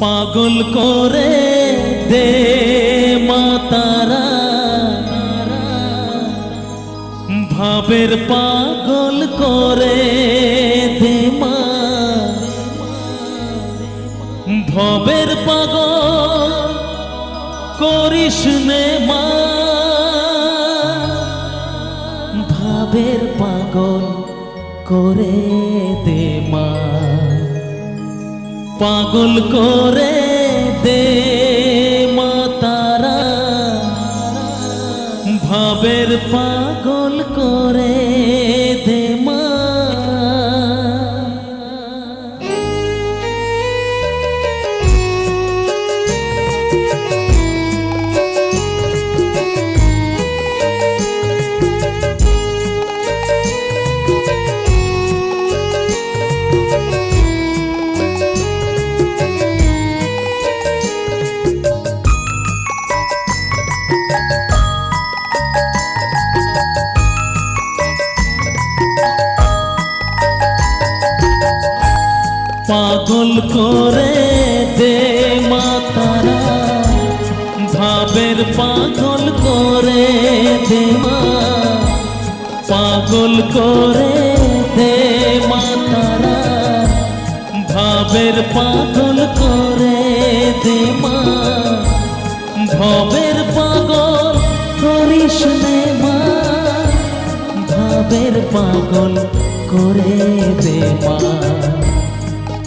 পাগল করে দে মাতারা। ভাবের পাগল করে দে মা। ভবের পাগল করিস নে মা। ভাবের পাগল করে পাগল করে পাগল করে দে মাতারা। ভাবের পাগল করে দে মা। পাগল করে দে মাতারা। ভাবের পাগল করে দে মা। ভবের পাগল করিস মা। ভাবের পাগল করে দে মা।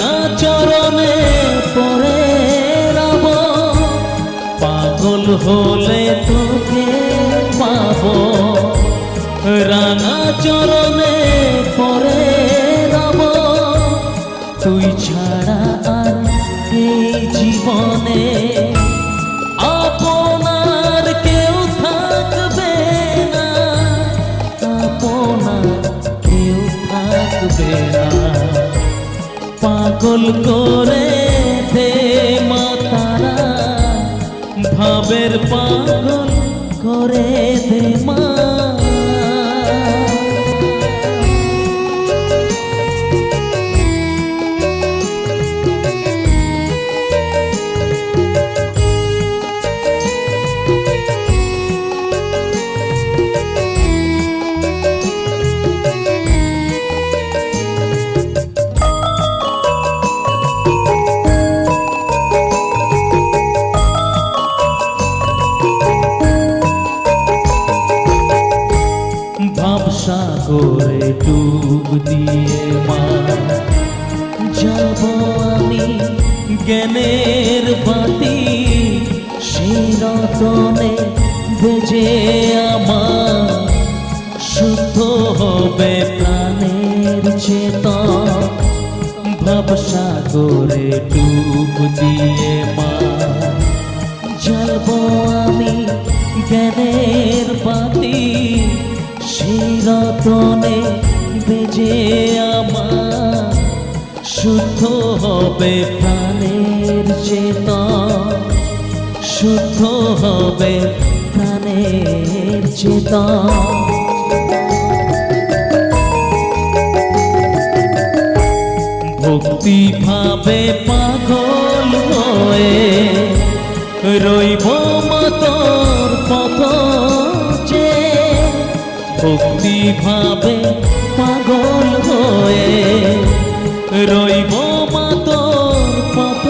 রাঙা চরণে পরে রব। পাগল হলে তোকে পাব। রাঙা চরণে পরে রব। তুই ছাড়া আর এই জীবনে পাগল করে দে মাতারা ভাবের পাগল করে দে মা। ভাবসাগরে ডুব দিয়ে মা। যাব আমি জ্ঞানের বাতি, সেই রতনে বেজে আমার শুদ্ধ হবে প্রাণের চেতন ভাবসাগরে ডুব দিয়ে মা। জ্বালব আমি জ্ঞানের সেই রতনে বেজে আমার, শুদ্ধ হবে প্রাণের চেতন শুদ্ধ হবে প্রাণের চেতন ভক্তি ভাবে পাগল হয়ে রইব মতর পথ। ভক্তি ভাবে পাগল হয়ে রইব মতর পথ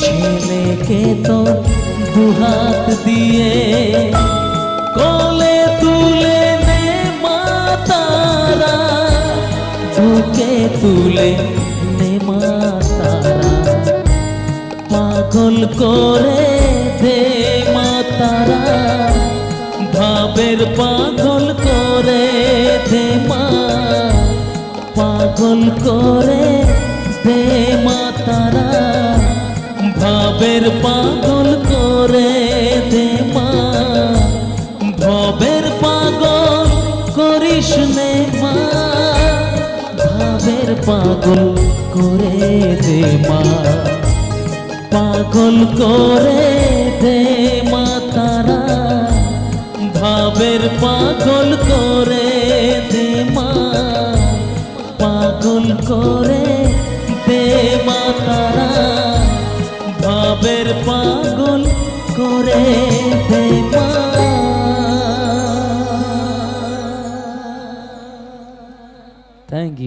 ছেলেকে তো দুহাত দিয়ে কলে তুলে নে মাতারা বুকে তুলে নে মাতারা পাগল করে দে মাতারা ভাবের পাগল করে দে পাগল করে দে মা তারা। ভাবের পাগল করে দে মা। ভবের পাগল করিস নে মা। ভাবের পাগল করে দে মা। পাগল করে দে পাগল করে দেমা পাগল করে দেমা তারা। ভাবের পাগল করে দেমা থ্যাংক ইউ